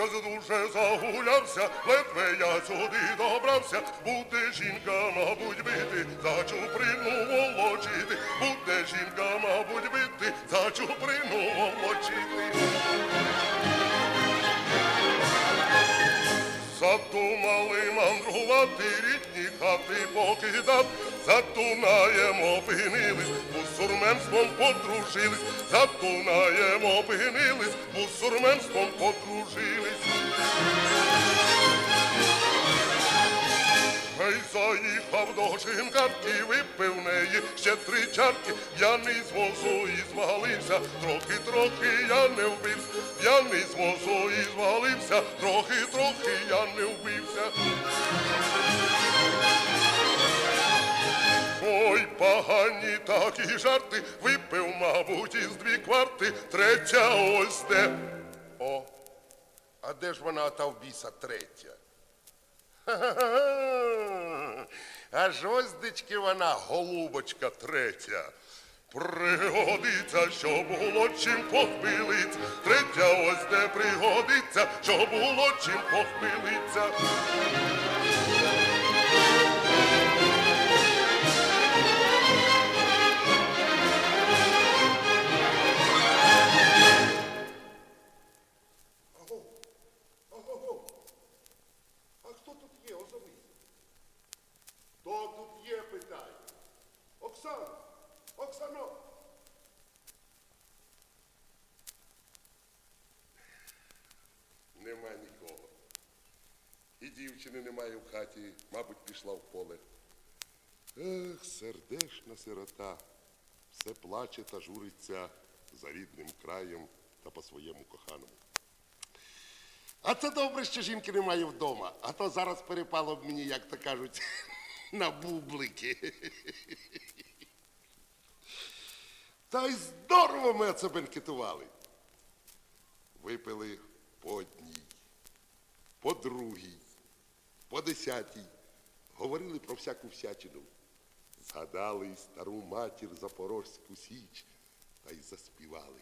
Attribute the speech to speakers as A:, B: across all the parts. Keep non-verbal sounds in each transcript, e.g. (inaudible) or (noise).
A: щось дуже загулявся, ледве я сюди добрався, буде жінка, мабуть, бити, за чуприну волочити, буде жінка, мабуть, бити, за чуприну волочити. Задумали мандрувати рідні хати покидав, за Дунаєм опинились, бусурменством подружились, за Дунаєм опинились, бусурменством подружились. Заїхав до шинкарки, випив неї ще три чарки, п'яний з возу і звалився, трохи-трохи я не вбився, п'яний з возу і звалився, трохи-трохи я не вбився. Ой, погані такі жарти, випив, мабуть, із дві кварти, третя ось де.
B: О, а де ж вона та в біса третя? (laughs)
A: Аж ось вона, голубочка третя. Пригодиться, що було чим похмилиться. Третя ось де пригодиться, що було чим похмилиться.
B: Хаті, мабуть, пішла в поле. Ех, сердешна сирота, все плаче та журиться за рідним краєм та по своєму коханому. А це добре, що жінки немає вдома, а то зараз перепало б мені, як то кажуть, (laughs) на бублики. Та й здорово ми оце бенкетували. Випили по одній, по другій, по десятій, говорили про всяку всячину. Згадали й стару матір Запорозьку Січ та й заспівали.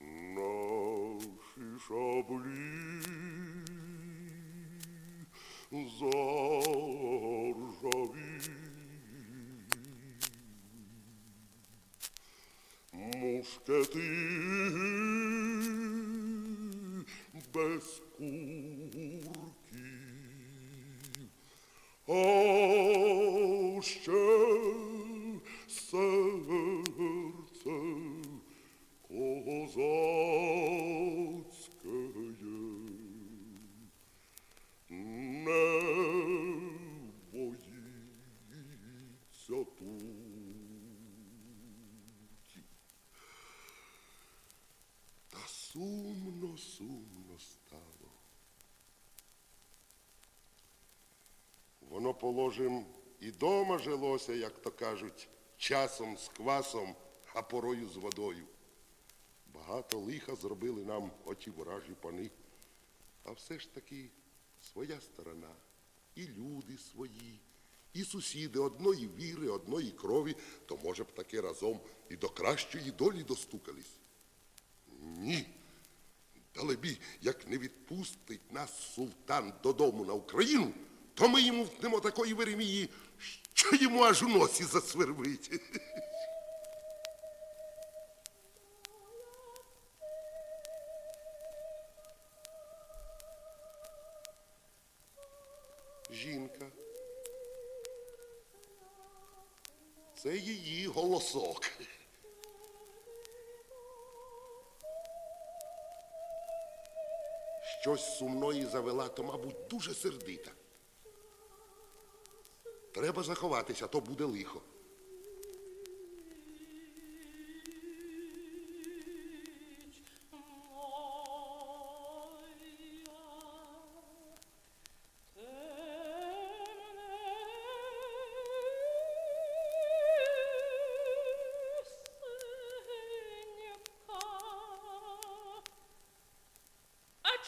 B: Наші шаблі заржаві, мушкети без курків, а ще серце сумно, сумно стало. Воно, положим, і дома жилося, як то кажуть, часом з квасом, а порою з водою. Багато лиха зробили нам оті ворожі пани. А все ж таки своя сторона, і люди свої, і сусіди одної віри, одної крові, то, може б, таки разом і до кращої долі достукались. Ні. Далебі, як не відпустить нас султан додому на Україну, то ми йому втнемо такої веремії, що йому аж у носі засвербить. Жінка. Це її голосок. Щось сумної завела, то, мабуть, дуже сердита. Треба заховатися, то буде лихо.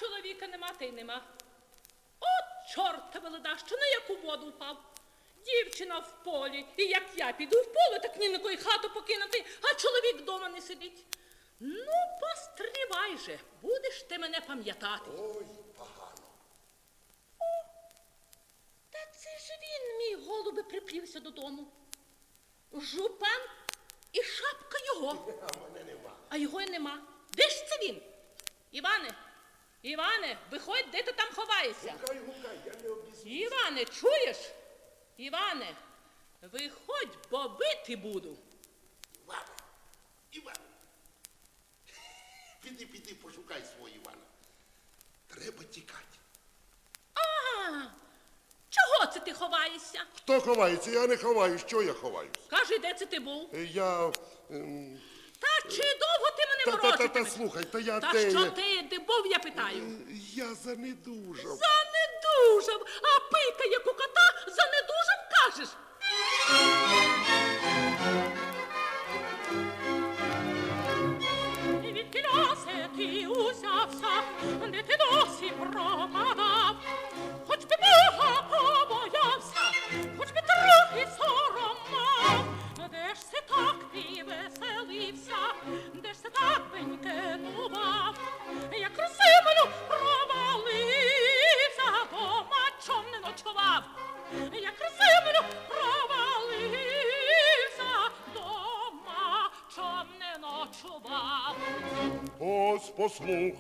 C: Чоловіка нема та й нема. От чорт тебе леда, що на яку воду впав. Дівчина в полі, і як я піду в поле, так ні на кої хату покинути, а чоловік вдома не сидить. Ну, пострівай
D: же, будеш ти мене пам'ятати.
B: Ой, погано.
D: Та це ж він, мій голуби, приплівся додому. Жупан і шапка його. (laughs)
B: А мене нема.
D: А його й нема. Де ж це він? Іване, Іване, виходь, де ти там ховаєшся?
B: Гукай, гукай, я не обізву.
D: Іване, чуєш? Іване, виходь, бо бити буду.
B: Івана, Іван. Піди, піди, пошукай свого Івана. Треба тікати.
D: А, чого це ти ховаєшся?
B: Хто ховається? Я не ховаю. Що я ховаюсь?
D: Кажи, де це ти був?
B: Е, Я. ем,
D: Та чи довго ти мене
B: Та, та, та, та, слухай, та я
D: Та
B: те.
D: що ти, де був, я питаю?
B: Я занедужав.
D: Занедужав, а пика, як у кота, занедужав, horses. Et vite qu'il a, c'est qui ou ça, ça, on était
C: dans.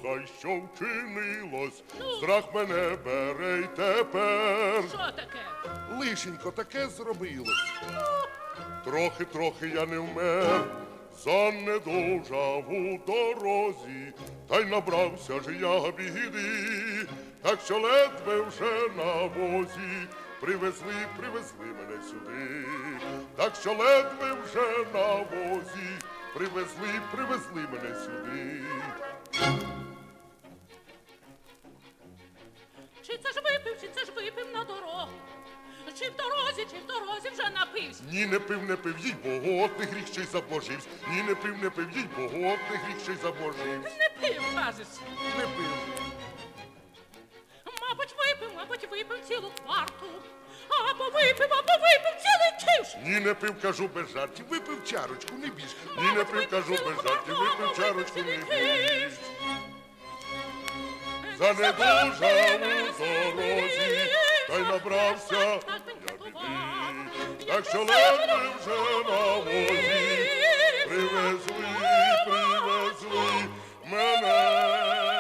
C: Послухай, що вчинилось, страх мене бере й тепер.
D: Що таке?
B: Лишенько таке зробилось.
C: Трохи, трохи я не вмер, занедужав у дорозі, та й набрався ж я біди, так що ледве вже на возі. Привезли, привезли мене сюди, так що ледве вже на возі. Привезли, привезли мене сюди.
D: В дорозі, чи в дорозі вже напився?
C: Ні, не пив, не пив, їй богу, от не гріх ще й забожився. Ні, не пив, не пив, їй богу, от не гріх ще й забожився.
D: Не пив, кажеш.
C: Не пив.
D: Мабуть, випив, мабуть, випив цілу кварту. Або випив, або випив цілий киш.
C: Ні, не пив, кажу без жартів.
B: Випив чарочку, не більше.
C: Ні, не пив, кажу без жартів. Випив чарочку, не пив. Занедужав у дорозі, та й набрався. Так що ледве вже на возі привезли, привезли мене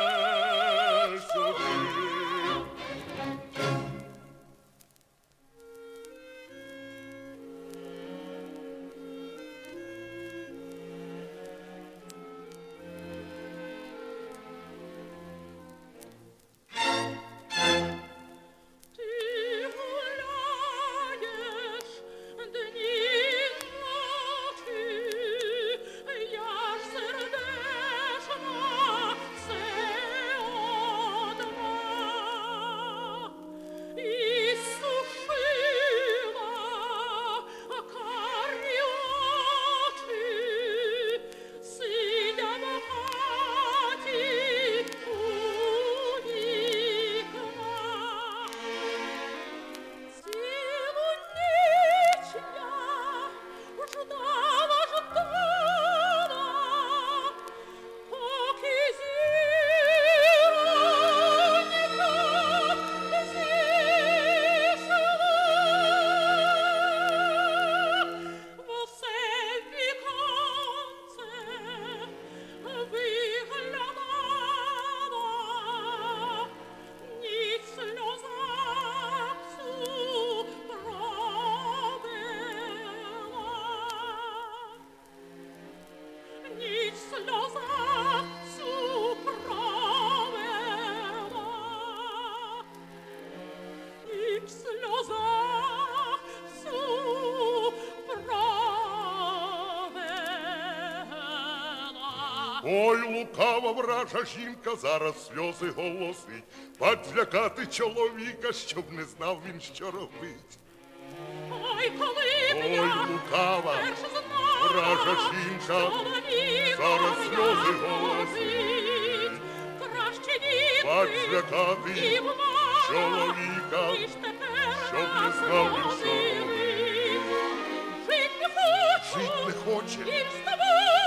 C: Ой, лукава вража жінка зараз сльози голосить. Злякати чоловіка, щоб не знав він, що робить.
D: Ой, коли б
C: Ой,
D: я
C: лукава,
D: перша знала,
C: вража жінка,
D: чоловіка
C: зараз сльози голосить.
D: Краще ніби
C: Бать злякати
D: і вмер,
C: чоловіка,
D: ніж тепер
C: щоб не знав він, що
D: розуміти. Жить не хочу,
C: Жить не хоче,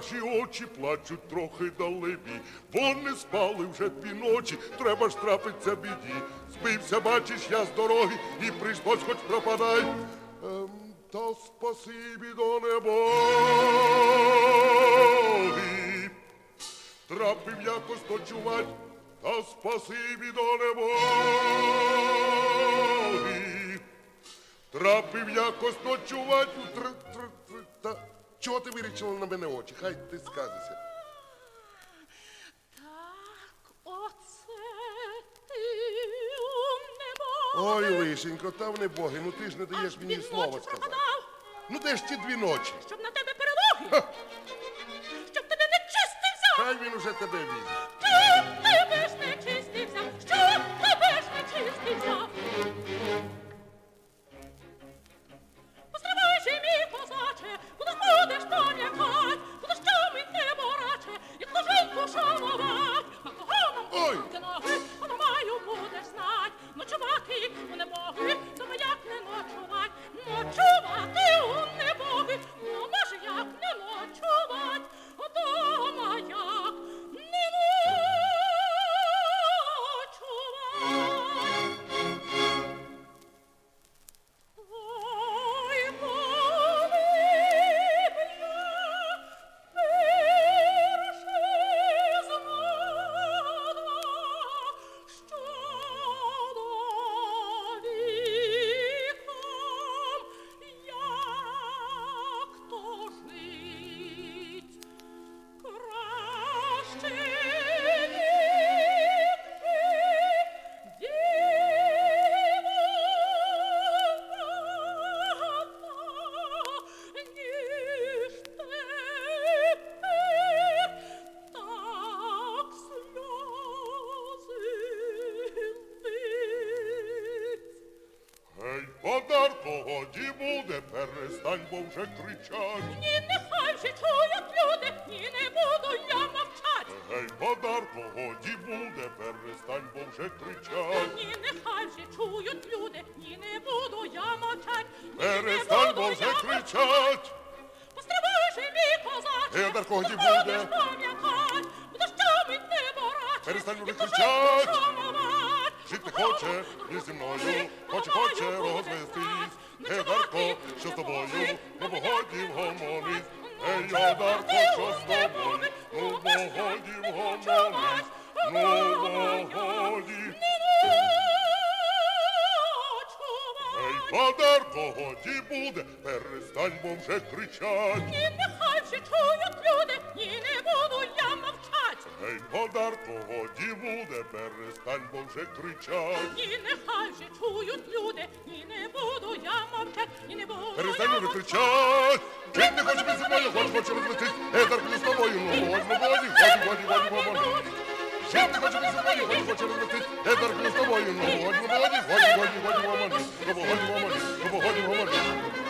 B: вражі очі плачуть трохи далебі. Вони спали вже дві ночі, треба ж трапиться біді. Збився, бачиш, я з дороги, і прийшлось хоч пропадай. Ем, та спасибі до небоги. Трапив якось ночувать, та спасибі до небоги. Трапив якось ночувать тр... тр... тр... Та чого ти вирішила на мене очі? Хай ти сказися.
C: Так, оце ти у небо.
E: Ой, лишенько, та в небоги, ну ти ж не даєш мені
C: Він
E: слова
C: ночі
E: сказати. Ну де ж ті дві ночі?
C: щоб на тебе перелоги. Щоб тебе не чистився.
E: Хай він уже тебе візьме.
C: Щоб тебе ж не чистився. Щоб тебе ж не чистився.
B: Перестань, бо вже кричать.
C: Ні, нехай же чують люди, ні, не буду я мовчать.
B: Гей, подарко, годі буде, перестань, бо вже кричать.
C: Ні, нехай же чують люди, ні, не буду я мовчать.
B: Перестань, бо вже кричать.
C: Постривай же, мій козаче,
B: Гей, Одарко, годі
C: будеш
B: буде.
C: пам'ятать, будеш тямить небораче,
B: Перестань
C: і
B: вже кричать. Жити хоче, і зі мною, хоче, хоче розвестись. Гей, Одарко, що з тобою, ну погоді вгомонись. Гей, Одарко, що з тобою, ну погоді вгомонись. Ну погоді. Гей, Подарко, годі буде, перестань, бо вже кричать.
C: Ні, нехай вже чують люди, ні, не буду я мовчать.
B: Гей, Подарко, годі буде, перестань, бо вже кричать.
C: Ні, нехай же чують люди, ні, не буду я мовчать, ні, не буду
B: Перестань
C: я
B: кричать! Жить не хоче зі мною, хоч хоче розвестись. Едар, не з тобою, ну, годі, годі, годі, годі, годі, годі, годі. Не хоче зі мною, хоч хоче розвестись. Едар, з тобою, ну, годі, годі, годі, годі, годі, годі, годі, годі, годі, годі, годі, годі.